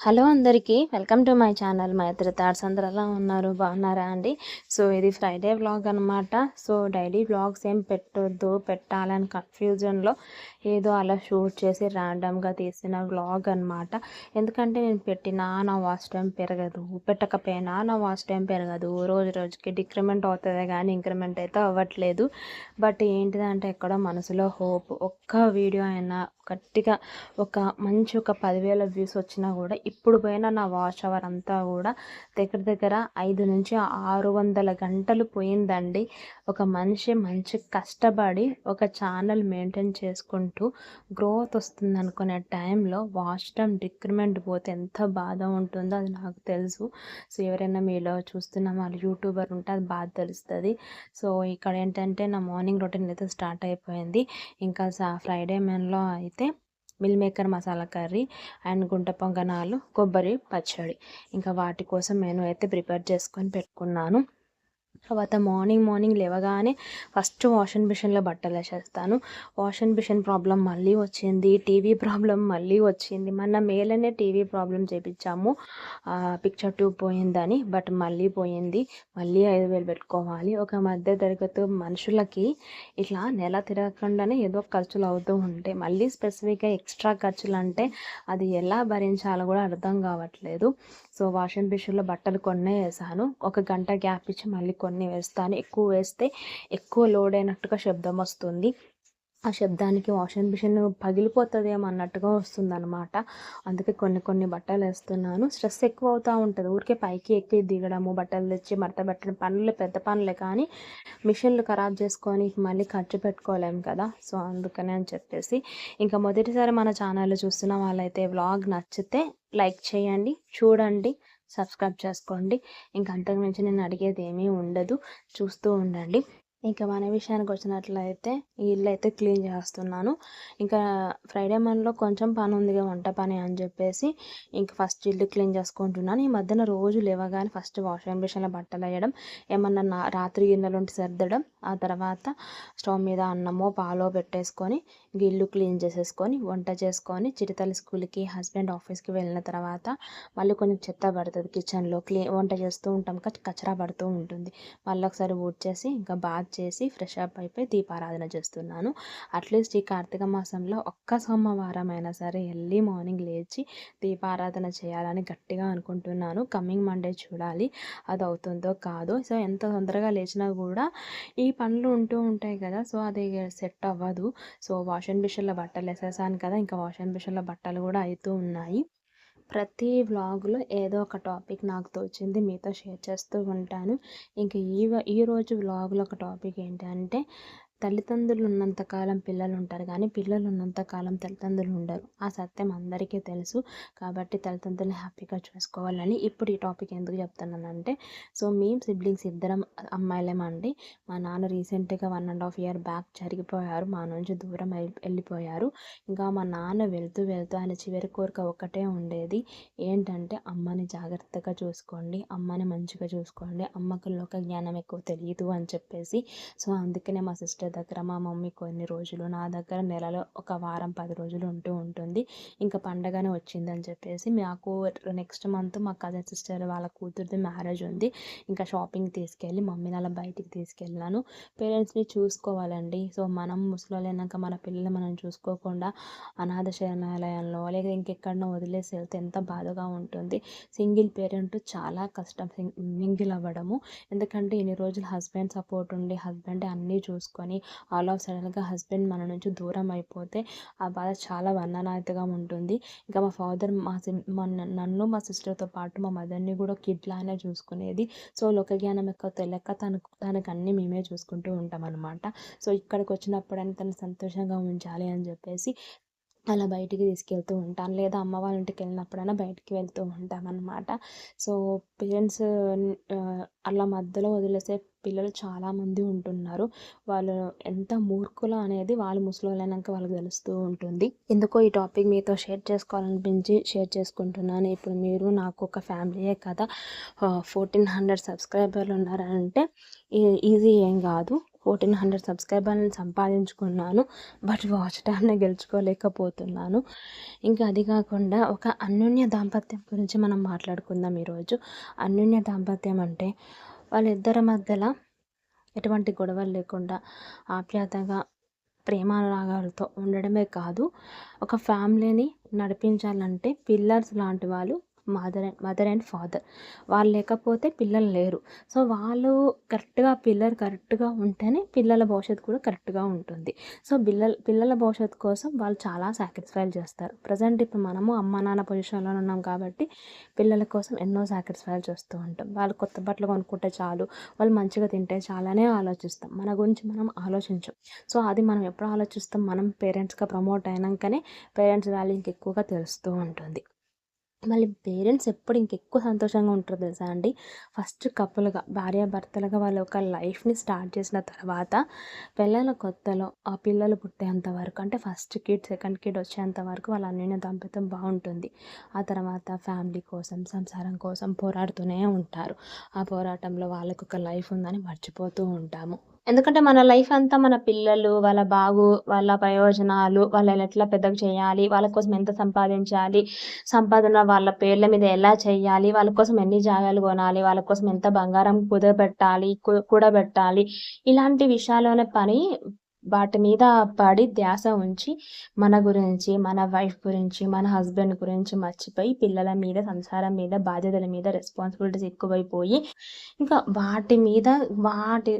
Hello అందరికీ welcome to my channel Maitri thoughts. అందరు ఎలా ఉన్నారు? బాగున్నారా అండి? సో ఇది ఫ్రైడే వ్లాగ్ అనమాట సో డైలీ వ్లాగ్స్ ఏం పెట్టొద్దు పెట్టాలని కన్ఫ్యూజన్లో ఏదో అలా షూట్ చేసి ర్యాండమ్గా తీసిన వ్లాగ్ అనమాట ఎందుకంటే నేను పెట్టినా నా వాచ్ టైం పెరగదు. పెట్టకపోయినా నా వాచ్ టైం పెరగదు. రోజు రోజుకి డిక్రిమెంట్ అవుతుంది కానీ ఇంక్రిమెంట్ అయితే అవ్వట్లేదు. బట్ ఏంటిదంటే ఎక్కడో మనసులో హోప్. ఒక్క వీడియో అయినా గట్టిగా ఒక మంచి ఒక పదివేల వ్యూస్ వచ్చినా కూడా ఇప్పుడు పోయిన నా వాచ్ అవర్ అంతా కూడా దగ్గర దగ్గర ఐదు నుంచి ఆరు వందల గంటలు పోయిందండి. ఒక మనిషి మంచి కష్టపడి ఒక ఛానల్ మెయింటైన్ చేసుకుంటూ గ్రోత్ వస్తుంది అనుకునే టైంలో వాచ్ టైం డిక్రిమెంట్ పోతే ఎంత బాధ ఉంటుందో అది నాకు తెలుసు. సో ఎవరైనా మీలో చూస్తున్న వాళ్ళు యూట్యూబర్ ఉంటే అది బాధ తెలుస్తుంది. సో ఇక్కడ ఏంటంటే నా మార్నింగ్ రొటీన్ అయితే స్టార్ట్ అయిపోయింది. ఇంకా ఫ్రైడే మెన్లో అయితే meal maker masala curry and గుంట పొంగనాలు కొబ్బరి పచ్చడి. ఇంకా వాటి కోసం నేను అయితే ప్రిపేర్ చేసుకొని పెట్టుకున్నాను. తర్వాత మార్నింగ్ మార్నింగ్ లేవగానే ఫస్ట్ వాషింగ్ మిషన్లో బట్టలు వేసేస్తాను. వాషింగ్ మిషన్ ప్రాబ్లం మళ్ళీ వచ్చింది టీవీ ప్రాబ్లం మళ్ళీ వచ్చింది. మన మేలనే టీవీ ప్రాబ్లం చేపించాము. పిక్చర్ ట్యూబ్ పోయిందని బట్ మళ్ళీ పోయింది. మళ్ళీ ఐదు వేలు పెట్టుకోవాలి. ఒక మధ్య తరగతి మనుషులకి ఇట్లా నెల తిరగకుండానే ఏదో ఖర్చులు అవుతూ ఉంటాయి. మళ్ళీ స్పెసిఫిక్గా ఎక్స్ట్రా ఖర్చులు అంటే అది ఎలా భరించాలో కూడా అర్థం కావట్లేదు. సో వాషింగ్ మిషన్లో బట్టలు కొన్నే వేసాను. ఒక గంట గ్యాప్ ఇచ్చి మళ్ళీ కొన్ని వేస్తాను. ఎక్కువ వేస్తే ఎక్కువ లోడ్ అయినట్టుగా శబ్దం వస్తుంది. ఆ శబ్దానికి వాషింగ్ మిషన్ పగిలిపోతుందేమో అన్నట్టుగా వస్తుంది అనమాట అందుకే కొన్ని కొన్ని బట్టలు వేస్తున్నాను. స్ట్రెస్ ఎక్కువ అవుతూ ఉంటుంది. ఊరికే పైకి ఎక్కి దిగడము బట్టలు తెచ్చి మడత పెట్టడం పనులు పెద్ద పనులే కానీ మిషన్లు ఖరాబ్ చేసుకొని మళ్ళీ ఖర్చు పెట్టుకోలేము కదా. సో అందుకనే అని చెప్పేసి ఇంకా మొదటిసారి మన ఛానల్ చూస్తున్న వాళ్ళైతే వ్లాగ్ నచ్చితే లైక్ చేయండి చూడండి సబ్స్క్రైబ్ చేసుకోండి. ఇంక అంతకుమించి నేను అడిగేది ఏమీ ఉండదు. చూస్తూ ఉండండి. ఇంకా మన విషయానికి వచ్చినట్లయితే ఈ ఇల్లు అయితే క్లీన్ చేస్తున్నాను. ఇంకా ఫ్రైడే మనలో కొంచెం పని ఉందిగా వంట పని అని చెప్పేసి ఇంకా ఫస్ట్ ఇల్లు క్లీన్ చేసుకుంటున్నాను. ఈ మధ్యన రోజు లేవగానే ఫస్ట్ వాషింగ్ మిషన్లో బట్టలు వేయడం ఏమన్నా రాత్రి గిన్నెలు ఉంటే సర్దడం ఆ తర్వాత స్టవ్ మీద అన్నమో పాలో పెట్టేసుకొని ఇల్లు క్లీన్ చేసేసుకొని వంట చేసుకొని చిరుతల స్కూల్కి హస్బెండ్ ఆఫీస్కి వెళ్ళిన తర్వాత మళ్ళీ కొంచెం చెత్త పడుతుంది కిచెన్లో క్లీన్ వంట చేస్తూ ఉంటాం కచరా పడుతూ ఉంటుంది. మళ్ళీ ఒకసారి ఊడ్చేసి ఇంకా ఇంకా వచ్చేసి చేసి ఫ్రెష్ అప్ అయిపోయి దీపారాధన చేస్తున్నాను. అట్లీస్ట్ ఈ కార్తీక మాసంలో ఒక్క సోమవారం అయినా సరే ఎర్లీ మార్నింగ్ లేచి దీపారాధన చేయాలని గట్టిగా అనుకుంటున్నాను. కమింగ్ మండే చూడాలి అది అవుతుందో కాదో. సో ఎంత తొందరగా లేచినా కూడా ఈ పనులు ఉంటూ ఉంటాయి కదా సో అది సెట్ అవ్వదు. సో వాషింగ్ మిషన్లో బట్టలు వేసేసాను కదా ఇంకా వాషింగ్ మిషన్లో బట్టలు కూడా అవుతూ ఉన్నాయి. ప్రతి వ్లాగ్లో ఏదో ఒక టాపిక్ నాకు తోచింది మీతో షేర్ చేస్తూ ఉంటాను. ఇంకా ఈ ఈరోజు వ్లాగ్లో ఒక టాపిక్ ఏంటంటే తల్లిదండ్రులు ఉన్నంతకాలం పిల్లలు ఉంటారు కానీ పిల్లలు ఉన్నంతకాలం తల్లిదండ్రులు ఉండరు. ఆ సత్యం అందరికీ తెలుసు. కాబట్టి తల్లిదండ్రులు హ్యాపీగా చూసుకోవాలని ఇప్పుడు ఈ టాపిక్ ఎందుకు చెప్తున్నానంటే సో మేము సిబ్లింగ్స్ ఇద్దరం అమ్మాయిలేమండి మా నాన్న రీసెంట్గా one and half year back జరిగిపోయారు. మా నుంచి దూరం వెళ్ళిపోయారు. ఇంకా మా నాన్న వెళ్తూ వెళ్తూ ఆయన చివరి కోరిక ఒక్కటే ఉండేది. ఏంటంటే అమ్మని జాగ్రత్తగా చూసుకోండి. అమ్మని మంచిగా చూసుకోండి. అమ్మకు లోక జ్ఞానం ఎక్కువ తెలియదు అని చెప్పేసి. సో అందుకనే మా సిస్టర్ దగ్గర మా మమ్మీ కొన్ని రోజులు నా దగ్గర నెలలో ఒక వారం పది రోజులు ఉంటూ ఉంటుంది. ఇంకా పండగనే వచ్చిందని చెప్పేసి మాకు నెక్స్ట్ మంత్ మా కజిన్ సిస్టర్ వాళ్ళ కూతురిది మ్యారేజ్ ఉంది. ఇంకా షాపింగ్ తీసుకెళ్ళి మమ్మీని అలా బయటికి తీసుకెళ్ళాను పేరెంట్స్ని చూసుకోవాలండి. సో మనం ముసలినాక మన పిల్లల్ని మనం చూసుకోకుండా అనాథ శరణాలయంలో లేదా ఇంకెక్కడనో వదిలేసి వెళ్తే ఎంత బాధగా ఉంటుంది. సింగిల్ పేరెంట్ చాలా కష్టం. మింగిల్ అవ్వడము. ఎందుకంటే ఇన్ని రోజులు హస్బెండ్ సపోర్ట్ ఉండి హస్బెండ్ అన్నీ చూసుకొని ఆల్ ఆఫ్ సడన్గా హస్బెండ్ మన నుంచి దూరం అయిపోతే ఆ బాధ చాలా వర్ణనాతగా ఉంటుంది. ఇంకా మా ఫాదర్ మా నన్ను మా సిస్టర్తో పాటు మా మదర్ని కూడా కిడ్లానే చూసుకునేది. సో లోక జ్ఞానం యొక్క తెలక తనకు తనకు అన్నీ మేమే చూసుకుంటూ ఉంటాం అనమాట సో ఇక్కడికి వచ్చినప్పుడైనా తను సంతోషంగా ఉంచాలి అని చెప్పేసి అలా బయటికి తీసుకెళ్తూ ఉంటాను. లేదా అమ్మ వాళ్ళ ఇంటికి వెళ్ళినప్పుడైనా బయటికి వెళ్తూ ఉంటామన్నమాట సో పేరెంట్స్ అలా మధ్యలో వదిలేసే పిల్లలు చాలామంది ఉంటున్నారు. వాళ్ళు ఎంత మూర్ఖులు అనేది వాళ్ళు ముసలోళ్ళైనాక వాళ్ళకి తెలుస్తూ ఉంటుంది. ఎందుకో ఈ టాపిక్ మీతో షేర్ చేసుకోవాలనిపించి షేర్ చేసుకుంటున్నాను. ఇప్పుడు మీరు నాకు ఒక ఫ్యామిలీయే కదా. ఫోర్టీన్ హండ్రెడ్ సబ్స్క్రైబర్లు ఉన్నారంటే ఈజీ ఏం కాదు. ఫోర్టీన్ హండ్రెడ్ సబ్స్క్రైబర్ని సంపాదించుకున్నాను. బట్ వాచ్ టైంని గెలుచుకోలేకపోతున్నాను. ఇంకా అది కాకుండా ఒక అన్యోన్య దాంపత్యం గురించి మనం మాట్లాడుకుందాం ఈరోజు. అన్యోన్య దాంపత్యం అంటే వాళ్ళిద్దరి మధ్యలో ఎటువంటి గొడవలు లేకుండా ఆప్యాయతగా ప్రేమానురాగాలతో ఉండడమే కాదు ఒక ఫ్యామిలీని నడిపించాలంటే పిల్లర్స్ లాంటి వాళ్ళు mother and mother and father. వాళ్ళు లేకపోతే పిల్లలు లేరు. సో వాళ్ళు కరెక్ట్గా పిల్లలు కరెక్ట్గా ఉంటేనే పిల్లల భవిష్యత్తు కూడా కరెక్ట్గా ఉంటుంది. సో పిల్లల పిల్లల భవిష్యత్తు కోసం వాళ్ళు చాలా సాక్రిఫైల్ చేస్తారు. ప్రజెంట్ ఇప్పుడు మనము అమ్మ నాన్న పొజిషన్లో ఉన్నాం కాబట్టి పిల్లల కోసం ఎన్నో సాక్రిఫైల్ చేస్తూ ఉంటాం. వాళ్ళు కొత్త బట్టలు కొనుక్కుంటే చాలు వాళ్ళు మంచిగా తింటే చాలానే ఆలోచిస్తాం. మన గురించి మనం ఆలోచించం. సో అది మనం ఎప్పుడు ఆలోచిస్తాం? మనం పేరెంట్స్గా ప్రమోట్ అయినాకనే పేరెంట్స్ వాల్యూ ఇంకెక్కువగా తెలుస్తూ ఉంటుంది. మళ్ళీ పేరెంట్స్ ఎప్పుడు ఇంకెక్కువ సంతోషంగా ఉంటారు తెలుసా అండి? ఫస్ట్ కపుల్గా భార్యాభర్తలుగా వాళ్ళ ఒక లైఫ్ని స్టార్ట్ చేసిన తర్వాత పిల్లల కొత్తలో ఆ పిల్లలు పుట్టేంత వరకు అంటే ఫస్ట్ కిడ్ సెకండ్ కిడ్ వచ్చేంత వరకు వాళ్ళ అన్యోన్య దంపతం బాగుంటుంది. ఆ తర్వాత ఫ్యామిలీ కోసం సంసారం కోసం పోరాడుతూనే ఉంటారు. ఆ పోరాటంలో వాళ్ళకు ఒక లైఫ్ ఉందని మర్చిపోతూ ఉంటాము. ఎందుకంటే మన లైఫ్ అంతా మన పిల్లలు వాళ్ళ బాగు వాళ్ళ ప్రయోజనాలు వాళ్ళని ఎట్లా పెద్దగా చేయాలి వాళ్ళ కోసం ఎంత సంపాదించాలి సంపాదన వాళ్ళ పేర్ల మీద ఎలా చేయాలి వాళ్ళ కోసం ఎన్ని జాగాలు కొనాలి వాళ్ళ కోసం ఎంత బంగారం కుదబెట్టాలి కూడబెట్టాలి ఇలాంటి విషయాల్లోనే పని వాటి మీద పడి ధ్యాస ఉంచి మన గురించి మన వైఫ్ గురించి మన హస్బెండ్ గురించి మర్చిపోయి పిల్లల మీద సంసారం మీద బాధ్యతల మీద రెస్పాన్సిబిలిటీస్ ఎక్కువైపోయి ఇంకా వాటి మీద వాటి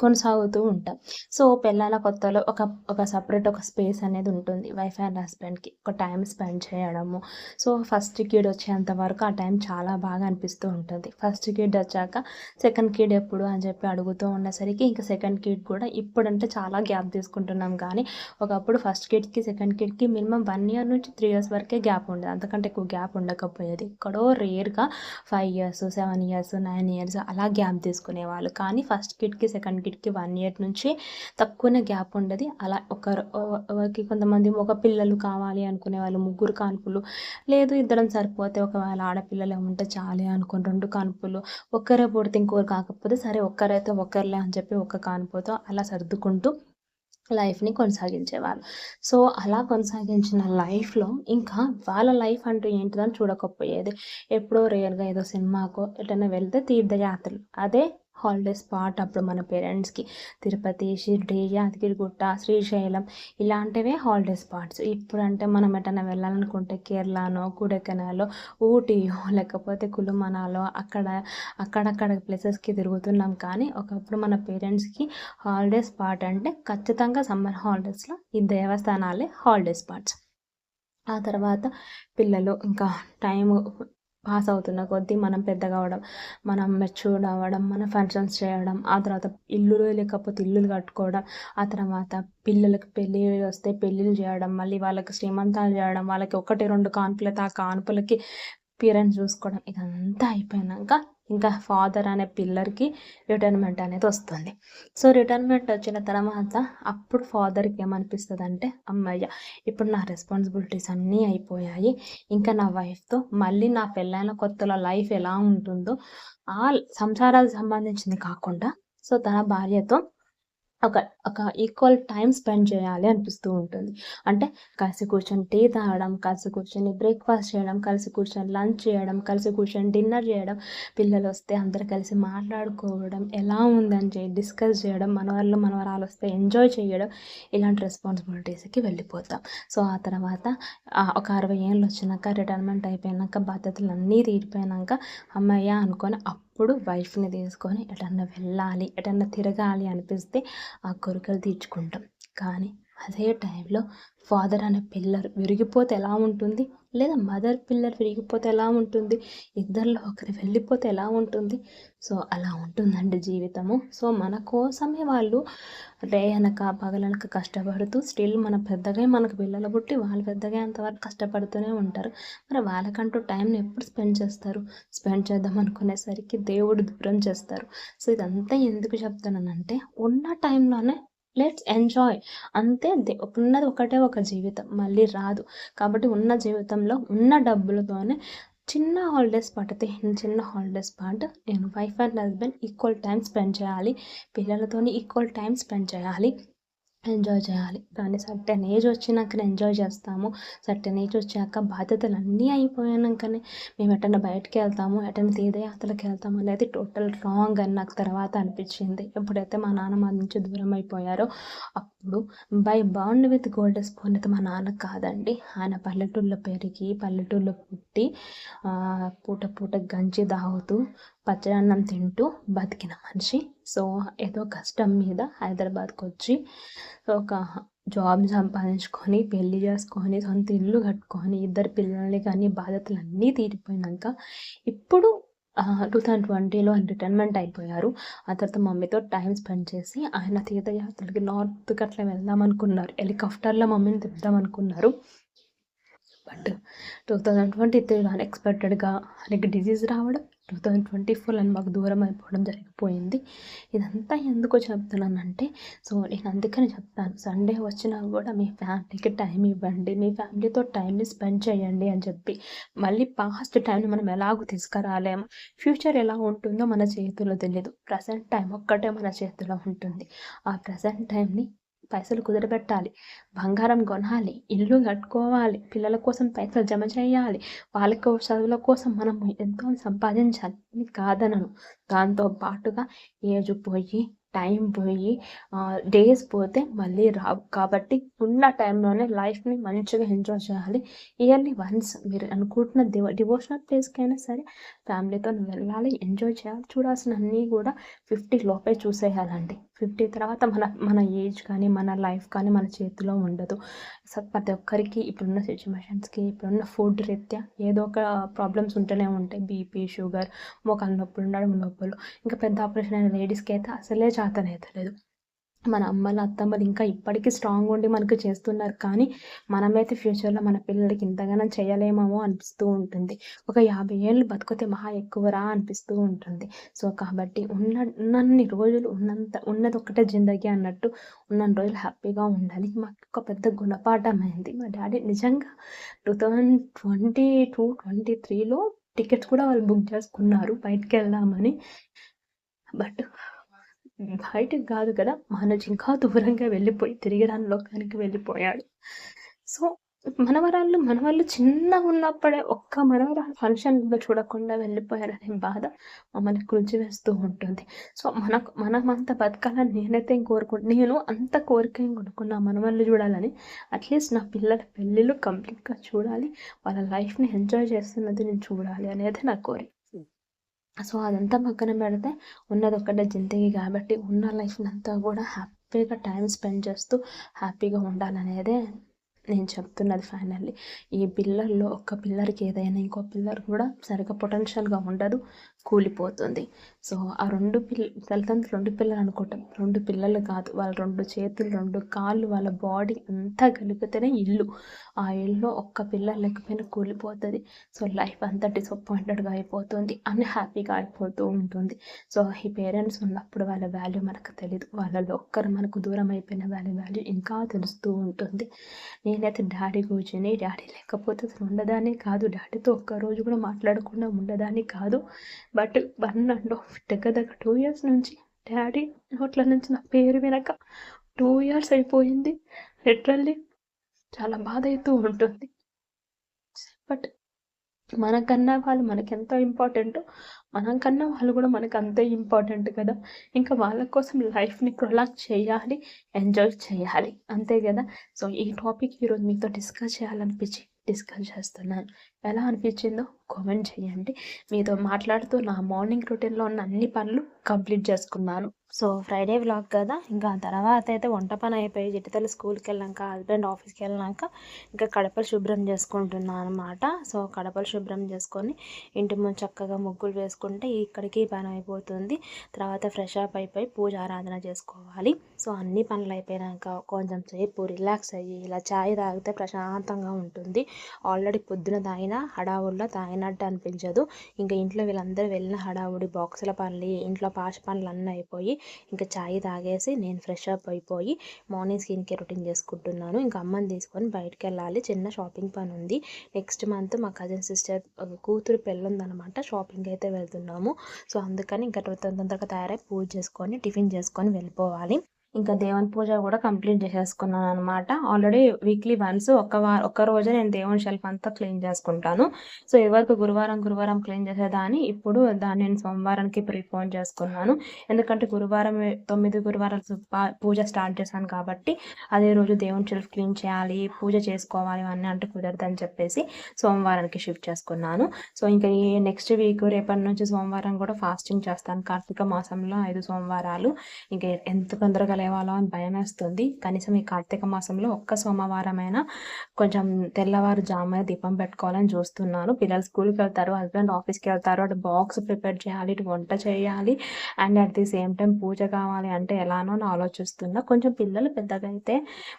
కొనసాగుతూ ఉంటాం. సో పిల్లల కొత్తలో ఒక ఒక సపరేట్ ఒక స్పేస్ అనేది ఉంటుంది వైఫ్ అండ్ హస్బెండ్కి ఒక టైం స్పెండ్ చేయడము. సో ఫస్ట్ కిడ్ వచ్చేంత వరకు ఆ టైం చాలా బాగా అనిపిస్తూ ఉంటుంది. ఫస్ట్ కిడ్ వచ్చాక సెకండ్ కిడ్ ఎప్పుడు అని చెప్పి అడుగుతూ ఉండేసరికి ఇంకా సెకండ్ కిడ్ కూడా ఇప్పుడంటే చాలా గ్యాప్ గ్యాప్ తీసుకుంటున్నాం. కానీ ఒకప్పుడు ఫస్ట్ కిడ్కి సెకండ్ కిడ్కి మినిమం వన్ ఇయర్ నుంచి త్రీ ఇయర్స్ వరకే గ్యాప్ ఉండేది. అంతకంటే ఎక్కువ గ్యాప్ ఉండకపోయేది. ఎక్కడో రేర్గా five years seven years nine years అలా గ్యాప్ తీసుకునేవాళ్ళు. కానీ ఫస్ట్ కిడ్కి సెకండ్ కిడ్కి వన్ ఇయర్ నుంచి తక్కువనే గ్యాప్ ఉండేది. అలా ఒకరికి కొంతమంది ఒక పిల్లలు కావాలి అనుకునే వాళ్ళు ముగ్గురు కాన్పులు లేదు ఇద్దరం సరిపోతే ఒకవేళ ఆడపిల్లలు ఉంటే చాలే అనుకుని రెండు కాన్పులు ఒక్కరే పుడితే ఇంకొకరు కాకపోతే సరే ఒక్కరైతే ఒక్కరులే అని చెప్పి ఒక్క కాన్పుతో అలా సర్దుకుంటూ లైఫ్ని కొనసాగించేవారు. సో అలా కొనసాగించిన లైఫ్లో ఇంకా వాళ్ళ లైఫ్ అంటూ ఏంటిదని చూడకపోయేది. ఎప్పుడో రేర్గా ఏదో సినిమాకో ఎటైనా వెళ్తే తీర్థయాత్రలు. అదే హాలిడే స్పాట్ అప్పుడు మన పేరెంట్స్కి తిరుపతి షిర్డీ యాదగిరిగుట్ట శ్రీశైలం ఇలాంటివే హాలిడే స్పాట్స్ ఇప్పుడు అంటే మనం ఎటైనా వెళ్ళాలనుకుంటే కేరళనో కొడైకెనాలో ఊటీయో లేకపోతే కులుమనాలో అక్కడ అక్కడక్కడ ప్లేసెస్కి తిరుగుతున్నాం కానీ ఒకప్పుడు మన పేరెంట్స్కి హాలిడే స్పాట్ అంటే ఖచ్చితంగా సమ్మర్ హాలిడేస్లో ఈ దేవస్థానాలే హాలిడే స్పాట్స్ ఆ తర్వాత పిల్లలు ఇంకా టైము పాస్ అవుతున్న కొద్దీ మనం పెద్దగా అవ్వడం మనం మెచ్యూర్డ్ అవ్వడం మన ఫంక్షన్స్ చేయడం ఆ తర్వాత ఇల్లులు లేకపోతే ఇల్లులు కట్టుకోవడం ఆ తర్వాత పిల్లలకి పెళ్ళి వస్తే పెళ్ళిళ్ళు చేయడం మళ్ళీ వాళ్ళకి శ్రీమంతాలు చేయడం వాళ్ళకి ఒకటి రెండు కాన్పులతో ఆ కాన్పులకి పేరెంట్స్ చూసుకోవడం ఇదంతా అయిపోయినాక ఇంకా ఫాదర్ అనే పిల్లర్కి రిటైర్మెంట్ అనేది వస్తుంది. సో రిటైర్మెంట్ వచ్చిన తర్వాత అప్పుడు ఫాదర్కి ఏమనిపిస్తుంది అంటే అమ్మయ్య ఇప్పుడు నా రెస్పాన్సిబిలిటీస్ అన్నీ అయిపోయాయి. ఇంకా నా వైఫ్తో మళ్ళీ నా పెళ్ళైన కొత్తలో లైఫ్ ఎలా ఉంటుందో ఆ సంసారాలకు సంబంధించింది కాకుండా సో తన భార్యతో ఒక ఒక ఈక్వల్ టైం స్పెండ్ చేయాలి అనిపిస్తూ ఉంటుంది. అంటే కలిసి కూర్చొని టీ తాగడం కలిసి కూర్చొని బ్రేక్ఫాస్ట్ చేయడం కలిసి కూర్చొని లంచ్ చేయడం కలిసి కూర్చొని డిన్నర్ చేయడం పిల్లలు వస్తే అందరు కలిసి మాట్లాడుకోవడం ఎలా ఉందని చెప్పి డిస్కస్ చేయడం మన మనవరాలు వస్తే ఎంజాయ్ చేయడం ఇలాంటి రెస్పాన్సిబిలిటీస్కి వెళ్ళిపోతాం. సో ఆ తర్వాత ఒక అరవై ఏళ్ళు వచ్చినాక రిటైర్మెంట్ అయిపోయినాక బాధ్యతలు అన్నీ తీరిపోయినాక అమ్మయ్య అనుకొని అప్పుడు అప్పుడు వైఫ్ని తీసుకొని ఎటన్నా వెళ్ళాలి ఎటన్నా తిరగాలి అనిపిస్తే ఆ కోరికలు తీర్చుకుంటాం. కానీ అదే టైంలో ఫాదర్ అనే పిల్లర్ విరిగిపోతే ఎలా ఉంటుంది? లేదా మదర్ పిల్లర్ విరిగిపోతే ఎలా ఉంటుంది? ఇద్దరిలో ఒకరు వెళ్ళిపోతే ఎలా ఉంటుంది? సో అలా ఉంటుందండి జీవితము. సో మన కోసమే వాళ్ళు రే అనక పగలనక కష్టపడుతూ స్టిల్ మన పెద్దగా మనకు పిల్లలు పుట్టి వాళ్ళు పెద్దగా అంతవరకు కష్టపడుతూనే ఉంటారు. మరి వాళ్ళకంటూ టైంని ఎప్పుడు స్పెండ్ చేస్తారు? స్పెండ్ చేద్దాం అనుకునేసరికి దేవుడు దూరం చేస్తారు. సో ఇదంతా ఎందుకు చెప్తున్నానంటే ఉన్న టైంలోనే లెట్స్ ఎంజాయ్. అంతే ఉన్నది ఒకటే ఒక జీవితం. మళ్ళీ రాదు. కాబట్టి ఉన్న జీవితంలో ఉన్న డబ్బులతోనే చిన్న హాలిడేస్ పడితే చిన్న హాలిడేస్ పాటు నేను wife and husband equal time spend చేయాలి. పిల్లలతోని ఈక్వల్ టైం స్పెండ్ చేయాలి. ఎంజాయ్ చేయాలి. కానీ సర్టెన్ ఏజ్ వచ్చినాక ఎంజాయ్ చేస్తాము. సర్టెన్ ఏజ్ వచ్చాక బాధ్యతలు అన్నీ అయిపోయాకనే మేము ఎటన్నా బయటకు వెళ్తాము ఎటన్నా తీర్థయాత్రలకు వెళ్తాము అనేది టోటల్ రాంగ్ అని నాకు తర్వాత అనిపించింది. ఎప్పుడైతే మా నాన్న మా నుంచి దూరం అయిపోయారో అప్పుడు by bond with gold spoon అయితే మా నాన్న కాదండి. ఆయన పల్లెటూళ్ళలో పెరిగి పల్లెటూళ్ళలో పుట్టి పూట పూట గంజి తాగుతూ పచ్చడన్నం తింటూ బతికిన మనిషి. సో ఏదో కష్టం మీద హైదరాబాద్కి వచ్చి ఒక జాబ్ సంపాదించుకొని పెళ్ళి చేసుకొని సొంత ఇల్లు కట్టుకొని ఇద్దరు పిల్లల్ని కానీ బాధ్యతలు అన్నీ తీరిపోయినాక ఇప్పుడు టూ థౌజండ్ ట్వంటీలో రిటైర్మెంట్ అయిపోయారు. ఆ తర్వాత మమ్మీతో టైం స్పెండ్ చేసి ఆయన తీర్థయాత్రలకి నార్త్కి అట్లా వెళ్దాం అనుకున్నారు హెలికాప్టర్లో మమ్మీని తిప్పుదాం అనుకున్నారు బట్ టూ థౌజండ్ ట్వంటీ త్రీలో అన్ఎక్స్పెక్టెడ్గా ఆయనకి డిజీజ్ రావడం టూ థౌజండ్ ట్వంటీ ఫోర్ అని మాకు దూరం అయిపోవడం జరిగిపోయింది. ఇదంతా ఎందుకు చెప్తున్నానంటే సో నేను అందుకని చెప్తాను. సండే వచ్చినా కూడా మీ ఫ్యామిలీకి టైం ఇవ్వండి మీ ఫ్యామిలీతో టైంని స్పెండ్ చేయండి అని చెప్పి. మళ్ళీ పాస్ట్ టైంని మనం ఎలాగో తీసుకురాలేము. ఫ్యూచర్ ఎలా ఉంటుందో మన చేతిలో తెలియదు ప్రజెంట్ టైం ఒక్కటే మన చేతిలో ఉంటుంది. ఆ ప్రజెంట్ టైంని పైసలు కుదరబెట్టాలి. బంగారం కొనాలి. ఇల్లు కట్టుకోవాలి. పిల్లల కోసం పైసలు జమ చేయాలి. వాళ్ళకి చదువుల కోసం మనం ఎంతో సంపాదించాలి. కాదనను. దాంతో పాటుగా ఏజు పోయి టైం పోయి డేస్ పోతే మళ్ళీ రావు. కాబట్టి ఉన్న టైంలోనే లైఫ్ని మంచిగా ఎంజాయ్ చేయాలి. ఇయర్లీ వన్స్ మీరు అనుకుంటున్న డివో డివోషనల్ ప్లేస్కైనా సరే ఫ్యామిలీతో వెళ్ళాలి ఎంజాయ్ చేయాలి. చూడాల్సిన అన్నీ కూడా ఫిఫ్టీ లోపే చూసేయాలండి. ఫిఫ్టీ తర్వాత మన మన ఏజ్ కానీ మన లైఫ్ కానీ మన చేతిలో ఉండదు. సో ప్రతి ఒక్కరికి ఇప్పుడున్న సిచ్యువేషన్స్కి ఇప్పుడున్న ఫుడ్ రీత్యా ఏదో ఒక ప్రాబ్లమ్స్ ఉంటూనే ఉంటాయి. బీపీ షుగర్ మోకాలు నొప్పులు నడుము నొప్పులు. ఇంకా పెద్ద ఆపరేషన్ అయిన లేడీస్కి అయితే అసలే లేదు మన అమ్మలు అత్తమ్మలు ఇంకా ఇప్పటికీ స్ట్రాంగ్ ఉండి మనకు చేస్తున్నారు. కానీ మనమైతే ఫ్యూచర్లో మన పిల్లలకి ఇంతగానో చేయలేమో అనిపిస్తూ ఉంటుంది. ఒక యాభై ఏళ్ళు బతికితే మహా ఎక్కువరా అనిపిస్తూ ఉంటుంది. సో కాబట్టి ఉన్న ఉన్నన్ని రోజులు ఉన్నంత ఉన్నది ఒకటే జిందగీ అన్నట్టు ఉన్నన్ని రోజులు హ్యాపీగా ఉండాలి. మాకు ఒక పెద్ద గుణపాఠం అయింది. మా డాడీ నిజంగా two thousand twenty two twenty త్రీలో టికెట్స్ కూడా వాళ్ళు బుక్ చేసుకున్నారు. బయటికి వెళ్దామని. బట్ బయటకు కాదు కదా మనకి ఇంకా దూరంగా వెళ్ళిపోయి తిరిగి రాని లోకానికి వెళ్ళిపోయాడు. సో మనవరాళ్ళు మనవాళ్ళు చిన్నగా ఉన్నప్పుడే ఒక్క మనవరాలు ఫంక్షన్ చూడకుండా వెళ్ళిపోయారనే బాధ మమ్మల్ని కృషి వేస్తూ ఉంటుంది. సో మనకు మనమంత బతకాలని నేనైతే కోరుకుంటు నేను అంత కోరిక కొనుక్కున్నా మనవాళ్ళు చూడాలని. అట్లీస్ట్ నా పిల్లల పెళ్ళిళ్ళు కంప్లీట్గా చూడాలి. వాళ్ళ లైఫ్ని ఎంజాయ్ చేస్తున్నది నేను చూడాలి అనేది నా కోరిక. సో అదంతా పక్కన పెడితే ఉన్నది ఒక్కటే జిందగీ కాబట్టి ఉన్న లైఫ్ని అంతా కూడా హ్యాపీగా టైం స్పెండ్ చేస్తూ హ్యాపీగా ఉండాలనేదే నేను చెప్తున్నది ఫైనల్లీ ఈ పిల్లల్లో ఒక్క పిల్లర్కి ఏదైనా ఇంకో పిల్లర్ కూడా సరిగ్గా పొటెన్షియల్గా ఉండదు కూలిపోతుంది. సో ఆ రెండు పిల్ల తల్లిదండ్రులు రెండు పిల్లలు అనుకుంటాం. రెండు పిల్లలు కాదు వాళ్ళ రెండు చేతులు రెండు కాళ్ళు వాళ్ళ బాడీ అంతా కలిపితేనే ఇల్లు. ఆ ఇల్లు ఒక్క పిల్లలు లేకపోయినా కూలిపోతుంది. సో లైఫ్ అంతా డిసప్పాయింటెడ్గా అయిపోతుంది అన్హ్యాపీగా అయిపోతూ ఉంటుంది. సో ఈ పేరెంట్స్ ఉన్నప్పుడు వాళ్ళ వాల్యూ మనకు తెలియదు వాళ్ళలో ఒక్కరు మనకు దూరం అయిపోయిన వాళ్ళ వాల్యూ ఇంకా తెలుస్తూ ఉంటుంది. నేనైతే డాడీ కూర్చొని డాడీ లేకపోతే అసలు ఉండదానే కాదు. డాడీతో ఒక్కరోజు కూడా మాట్లాడకుండా ఉండదాని కాదు. బట్ వన్ అండ్ హాఫ్ దగ్గర దగ్గర టూ ఇయర్స్ నుంచి డాడీ నోట్ల నుంచి నా పేరు వినక టూ ఇయర్స్ అయిపోయింది. లిటరల్లీ చాలా బాధ అవుతూ ఉంటుంది. బట్ మనకన్నా వాళ్ళు మనకెంత ఇంపార్టెంటో ఇంపార్టెంట్ మనకన్నా వాళ్ళు కూడా మనకు అంతే ఇంపార్టెంట్ కదా. ఇంకా వాళ్ళ కోసం లైఫ్ని ప్రొలాక్ చేయాలి ఎంజాయ్ చేయాలి. అంతే కదా? సో ఈ టాపిక్ ఈరోజు మీతో డిస్కస్ చేయాలనిపించి డిస్కస్ చేస్తున్నాను. ఎలా అనిపించిందో కామెంట్ చేయండి. మీతో మాట్లాడుతూ నా మార్నింగ్ రొటీన్లో ఉన్న అన్ని పనులు కంప్లీట్ చేసుకున్నాను. సో ఫ్రైడే వ్లాగ్ కదా. ఇంకా తర్వాత అయితే వంట పని అయిపోయి జిట్టితల్లి స్కూల్కి వెళ్ళాక హస్బెండ్ ఆఫీస్కి వెళ్ళాక ఇంకా కడపలు శుభ్రం చేసుకుంటున్నాను అనమాట సో కడపలు శుభ్రం చేసుకొని ఇంటి ముందు చక్కగా ముగ్గులు వేసుకుంటే ఇక్కడికి పని అయిపోతుంది. తర్వాత ఫ్రెష్ అప్ అయిపోయి పూజ ఆరాధన చేసుకోవాలి. సో అన్ని పనులు అయిపోయాక కొంచెం సేపు రిలాక్స్ అయ్యి ఇలా ఛాయ్ తాగితే ప్రశాంతంగా ఉంటుంది. ఆల్రెడీ పొద్దున తాగిన హడావుడిలో తాగినట్టు అనిపించదు. ఇంకా ఇంట్లో వీళ్ళందరూ వెళ్ళిన హడావుడి బాక్సుల పనులు ఇంట్లో పాష పనులు అన్నీ అయిపోయి ఇంకా చాయ్ తాగేసి నేను ఫ్రెష్ అప్ అయిపోయి మార్నింగ్ స్కిన్ కేర్ రొటీన్ చేసుకుంటున్నాను. ఇంకా అమ్మని తీసుకొని బయటకు వెళ్ళాలి. చిన్న షాపింగ్ పని ఉంది. నెక్స్ట్ మంత్ మా కజిన్ సిస్టర్ కూతురు పెళ్ళి ఉందన్నమాట షాపింగ్ అయితే వెళ్తున్నాము. సో అందుకని ఇంకా తొందరగా తయారై పూజ చేసుకొని టిఫిన్ చేసుకొని వెళ్ళిపోవాలి. ఇంకా దేవుని పూజ కూడా కంప్లీట్ చేసేసుకున్నాను అనమాట ఆల్రెడీ వీక్లీ వన్స్ ఒక వారం ఒక రోజే నేను దేవుని షెల్ఫ్ అంతా క్లీన్ చేసుకుంటాను. సో ఇదివరకు గురువారం గురువారం క్లీన్ చేసేదాన్ని ఇప్పుడు దాన్ని నేను సోమవారానికి ప్రిపోన్ చేసుకున్నాను. ఎందుకంటే గురువారం తొమ్మిది గురువారాలు పూజ స్టార్ట్ చేశాను కాబట్టి అదే రోజు దేవుని షెల్ఫ్ క్లీన్ చేయాలి పూజ చేసుకోవాలి అన్నీ అంటే కుదరదని చెప్పేసి సోమవారానికి షిఫ్ట్ చేసుకున్నాను. సో ఇంకా ఈ నెక్స్ట్ వీక్ రేపటి నుంచి సోమవారం కూడా ఫాస్టింగ్ చేస్తాను. కార్తీక మాసంలో ఐదు సోమవారాలు. ఇంకా ఎంత తొందరగా లేవాలో అని భయం వేస్తుంది కనీసం ఈ కార్తీక మాసంలో ఒక్క సోమవారమైనా కొంచెం తెల్లవారు జామ దీపం పెట్టుకోవాలని చూస్తున్నాను పిల్లలు స్కూల్కి వెళ్తారు హస్బెండ్ ఆఫీస్కి వెళ్తారు. అటు బాక్స్ ప్రిపేర్ చేయాలి ఇటు వంట చేయాలి. And at the same time పూజ కావాలి అంటే ఎలానో అని ఆలోచిస్తున్నా. కొంచెం పిల్లలు పెద్దగా అయితే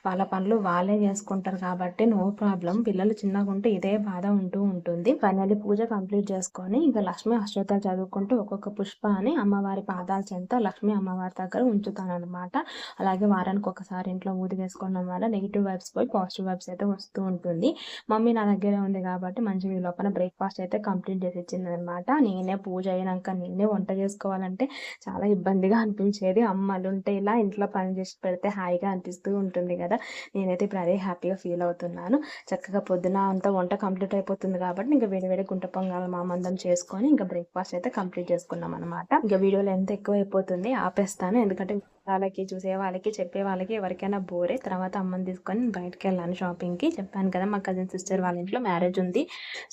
వాళ్ళ పనులు వాళ్ళే చేసుకుంటారు కాబట్టి నో ప్రాబ్లం. పిల్లలు చిన్నగా ఉంటే ఇదే బాధ ఉంటూ ఉంటుంది. ఫైనల్లీ పూజ కంప్లీట్ చేసుకొని ఇంకా లక్ష్మీ అష్టోత్తరాలు చదువుకుంటూ ఒక్కొక్క పుష్ప అని అమ్మవారి పాదాల చెంత లక్ష్మీ అమ్మవారి దగ్గర ఉంచుతాను అనమాట అలాగే వారానికి ఒకసారి ఇంట్లో ఊది వేసుకోవడం వల్ల నెగిటివ్ వైబ్స్ పోయి పాజిటివ్ వైబ్స్ అయితే వస్తూ ఉంటుంది. మమ్మీ నా దగ్గరే ఉంది కాబట్టి మంచిగా ఈ లోపల బ్రేక్ఫాస్ట్ అయితే కంప్లీట్ చేసి ఇచ్చింది అనమాట నేనే పూజ అయినాక నేనే వంట చేసుకోవాలంటే చాలా ఇబ్బందిగా అనిపించేది. అమ్మలు ఉంటే ఇలా ఇంట్లో పని చేసి పెడితే హాయిగా అనిపిస్తూ ఉంటుంది కదా. నేనైతే ఇప్పుడు అదే హ్యాపీగా ఫీల్ అవుతున్నాను. చక్కగా పొద్దున అంతా వంట కంప్లీట్ అయిపోతుంది కాబట్టి ఇంకా వేడి వేడి గుంట పొంగాల మామందం చేసుకొని ఇంకా బ్రేక్ఫాస్ట్ అయితే కంప్లీట్ చేసుకున్నాం అనమాట ఇంకా వీడియోలు ఎంత ఎక్కువ అయిపోతుంది ఆపేస్తాను. ఎందుకంటే వాళ్ళకి చూసే వాళ్ళకి చెప్పే వాళ్ళకి ఎవరికైనా బోరే తర్వాత అమ్మని తీసుకొని బయటకు వెళ్ళాను షాపింగ్కి చెప్పాను కదా మా కజిన్ సిస్టర్ వాళ్ళ ఇంట్లో మ్యారేజ్ ఉంది.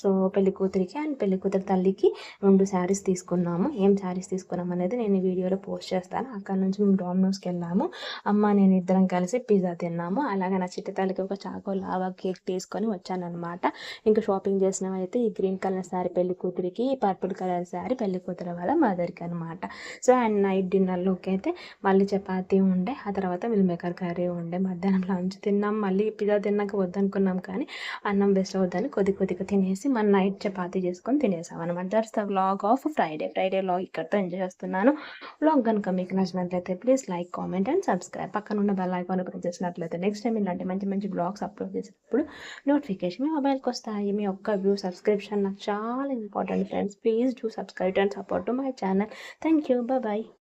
సో పెళ్ళి కూతురికి అండ్ పెళ్ళి కూతురు తల్లికి రెండు శారీస్ తీసుకున్నాము. ఏం శారీస్ తీసుకున్నాం అనేది నేను వీడియోలో పోస్ట్ చేస్తాను. అక్కడ నుంచి మేము డామినోస్కి వెళ్ళాము. అమ్మ నేను ఇద్దరం కలిసి పిజ్జా తిన్నాము. అలాగే నా చిట్టి తల్లికి ఒక చాకో లావా కేక్ తీసుకొని వచ్చాను అనమాట ఇంకా షాపింగ్ చేసినవి అయితే ఈ గ్రీన్ కలర్ శారీ పెళ్ళి కూతురికి పర్పుల్ కలర్ శారీ పెళ్ళి కూతురు వాళ్ళ మదర్కి అనమాట సో అండ్ నైట్ డిన్నర్లోకి అయితే మళ్ళీ చపాతీ ఉండే ఆ తర్వాత మిల్ మేకర్ కర్రీ ఉండే. మధ్యాహ్నం లంచ్ తిన్నాం మళ్ళీ పిజ్జా తిన్నాక వద్దనుకున్నాం కానీ అన్నం బెస్ట్ అవుద్దని కొద్ది కొద్దిగా తినేసి మన నైట్ చపాతీ చేసుకొని తినేసాం అనమాట that's the vlog of Friday Friday vlog ఇక్కడతో ఎంజాయ్ చేస్తున్నాను. వ్లాగ్ కనుక మీకు నచ్చినట్లయితే please like comment and subscribe పక్కన ఉన్న బెల్ ఐకాన్ ప్రెస్ చేసినట్లయితే నెక్స్ట్ టైం ఇలాంటి మంచి మంచి బ్లాగ్స్ అప్లోడ్ చేసినప్పుడు నోటిఫికేషన్ మీ మొబైల్కి వస్తాయి. మీ ఒక్క వ్యూ సబ్స్క్రిప్షన్ నాకు చాలా important friends please do subscribe and support to my channel thank you bye